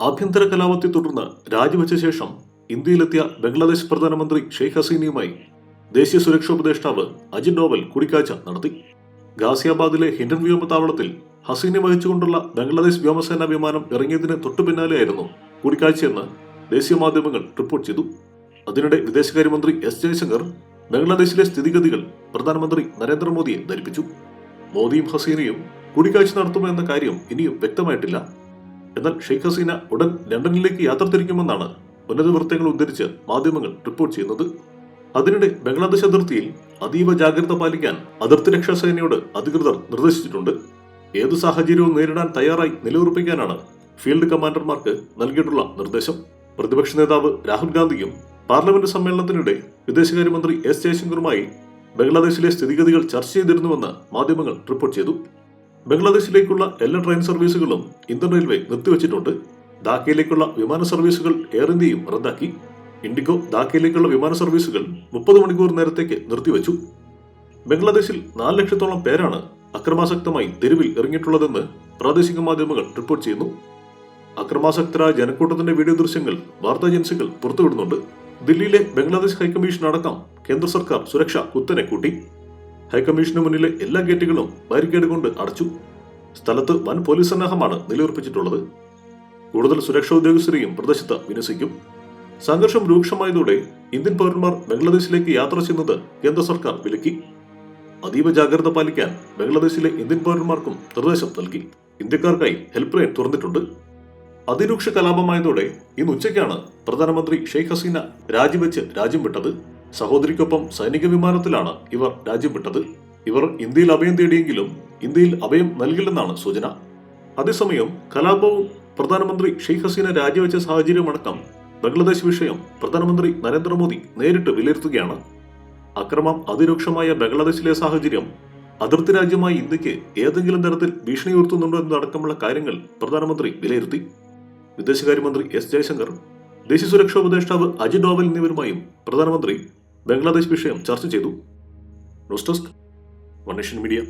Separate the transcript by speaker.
Speaker 1: ആഭ്യന്തര കലാപത്തെ തുടർന്ന് രാജിവെച്ച ശേഷം ഇന്ത്യയിലെത്തിയ ബംഗ്ലാദേശ് പ്രധാനമന്ത്രി ഷെയ്ഖ് ഹസീനയുമായി ദേശീയ സുരക്ഷാ ഉപദേഷ്ടാവ് അജിത് ഡോവൽ കൂടിക്കാഴ്ച നടത്തി. ഗാസിയാബാദിലെ ഹിൻഡൻ വ്യോമത്താവളത്തിൽ ഹസീനെ വഹിച്ചുകൊണ്ടുള്ള ബംഗ്ലാദേശ് വ്യോമസേനാ വിമാനം ഇറങ്ങിയതിന് തൊട്ടു പിന്നാലെയായിരുന്നു കൂടിക്കാഴ്ചയെന്ന് ദേശീയ മാധ്യമങ്ങൾ റിപ്പോർട്ട് ചെയ്തു. അതിനിടെ വിദേശകാര്യമന്ത്രി എസ് ജയശങ്കർ ബംഗ്ലാദേശിലെ സ്ഥിതിഗതികൾ പ്രധാനമന്ത്രി നരേന്ദ്രമോദിയെ ധരിപ്പിച്ചു. മോദിയും ഹസീനയും കൂടിക്കാഴ്ച നടത്തുമോ എന്ന കാര്യം ഇനിയും വ്യക്തമായിട്ടില്ല. എന്നാൽ ഷെയ്ഖ് ഹസീന ഉടൻ ലണ്ടനിലേക്ക് യാത്ര തിരിക്കുമെന്നാണ് ഉന്നത വൃത്തങ്ങൾ ഉദ്ധരിച്ച് മാധ്യമങ്ങൾ റിപ്പോർട്ട് ചെയ്യുന്നത്. അതിനിടെ ബംഗ്ലാദേശ് അതിർത്തിയിൽ അതീവ ജാഗ്രത പാലിക്കാൻ അതിർത്തി രക്ഷാ സേനയോട് അധികൃതർ നിർദ്ദേശിച്ചിട്ടുണ്ട്. ഏത് സാഹചര്യവും നേരിടാൻ തയ്യാറായി നിലയുറപ്പിക്കാനാണ് ഫീൽഡ് കമാൻഡർമാർക്ക് നൽകിയിട്ടുള്ള നിർദ്ദേശം. പ്രതിപക്ഷ നേതാവ് രാഹുൽ ഗാന്ധിയും പാർലമെന്റ് സമ്മേളനത്തിനിടെ വിദേശകാര്യമന്ത്രി എസ് ജയശങ്കറുമായി ബംഗ്ലാദേശിലെ സ്ഥിതിഗതികൾ ചർച്ച ചെയ്തിരുന്നുവെന്ന് മാധ്യമങ്ങൾ റിപ്പോർട്ട് ചെയ്തു. ബംഗ്ലാദേശിലേക്കുള്ള എല്ലാ ട്രെയിൻ സർവീസുകളും ഇന്ത്യൻ റെയിൽവേ നിർത്തിവച്ചിട്ടുണ്ട്. ധാക്കയിലേക്കുള്ള വിമാന സർവീസുകൾ എയർ ഇന്ത്യയും റദ്ദാക്കി. ഇൻഡിഗോ ധാക്കയിലേക്കുള്ള വിമാന സർവീസുകൾ മുപ്പത് മണിക്കൂർ നേരത്തേക്ക് നിർത്തിവച്ചു. ബംഗ്ലാദേശിൽ നാല് ലക്ഷത്തോളം പേരാണ് അക്രമാസക്തമായി തെരുവിൽ ഇറങ്ങിയിട്ടുള്ളതെന്ന് പ്രാദേശിക മാധ്യമങ്ങൾ റിപ്പോർട്ട് ചെയ്യുന്നു. അക്രമാസക്തരായ ജനക്കൂട്ടത്തിന്റെ വീഡിയോ ദൃശ്യങ്ങൾ വാർത്താ ഏജൻസികൾ പുറത്തുവിടുന്നുണ്ട്. ദില്ലിയിലെ ബംഗ്ലാദേശ് ഹൈക്കമ്മീഷൻ അടക്കം കേന്ദ്ര സർക്കാർ സുരക്ഷ കുത്തനെ കൂട്ടി. ഹൈക്കമ്മീഷന് മുന്നിലെ എല്ലാ ഗേറ്റുകളും ബാരിക്കേഡ് കൊണ്ട് അടച്ചു. സ്ഥലത്ത് വൻ പോലീസ് സന്നാഹമാണ് നിലയുറപ്പിച്ചിട്ടുള്ളത്. കൂടുതൽ സുരക്ഷാ ഉദ്യോഗസ്ഥരെയും പ്രദേശത്ത് വിന്യസിക്കും. സംഘർഷം രൂക്ഷമായതോടെ ഇന്ത്യൻ പൗരന്മാർ ബംഗ്ലാദേശിലേക്ക് യാത്ര ചെയ്യുന്നത് കേന്ദ്ര സർക്കാർ വിലക്കി. അതീവ ജാഗ്രത പാലിക്കാൻ ബംഗ്ലാദേശിലെ ഇന്ത്യൻ പൗരന്മാർക്കും നിർദ്ദേശം നൽകി. ഇന്ത്യക്കാർക്കായി ഹെൽപ്പ് ലൈൻ തുറന്നിട്ടുണ്ട്. അതിരൂക്ഷ കലാപമായതോടെ ഇന്ന് ഉച്ചയ്ക്കാണ് പ്രധാനമന്ത്രി ഷെയ്ഖ് ഹസീന രാജിവെച്ച് രാജ്യം വിട്ടത്. സഹോദരിക്കൊപ്പം സൈനിക വിമാനത്തിലാണ് ഇവർ രാജ്യം വിട്ടത്. ഇവർ ഇന്ത്യയിൽ അഭയം തേടിയെങ്കിലും ഇന്ത്യയിൽ അഭയം നൽകില്ലെന്നാണ് സൂചന. അതേസമയം കലാപവും പ്രധാനമന്ത്രി ഷെയ്ഖ് ഹസീന രാജിവെച്ച സാഹചര്യമടക്കം ബംഗ്ലാദേശ് വിഷയം പ്രധാനമന്ത്രി നരേന്ദ്രമോദി നേരിട്ട് വിലയിരുത്തുകയാണ്. അക്രമം അതിരൂക്ഷമായ ബംഗ്ലാദേശിലെ സാഹചര്യം അതിർത്തി രാജ്യമായ ഇന്ത്യയ്ക്ക് ഏതെങ്കിലും തരത്തിൽ ഭീഷണി ഉയർത്തുന്നുണ്ടോ എന്നതടക്കമുള്ള കാര്യങ്ങൾ പ്രധാനമന്ത്രി വിലയിരുത്തി. വിദേശകാര്യമന്ത്രി എസ് ജയശങ്കർ ദേശീയ സുരക്ഷാ ഉപദേഷ്ടാവ് അജിത് ഡോവൽ എന്നിവരുമായും പ്രധാനമന്ത്രി ബംഗ്ലാദേശ് വിഷയം ചർച്ച ചെയ്തു. News desk one media.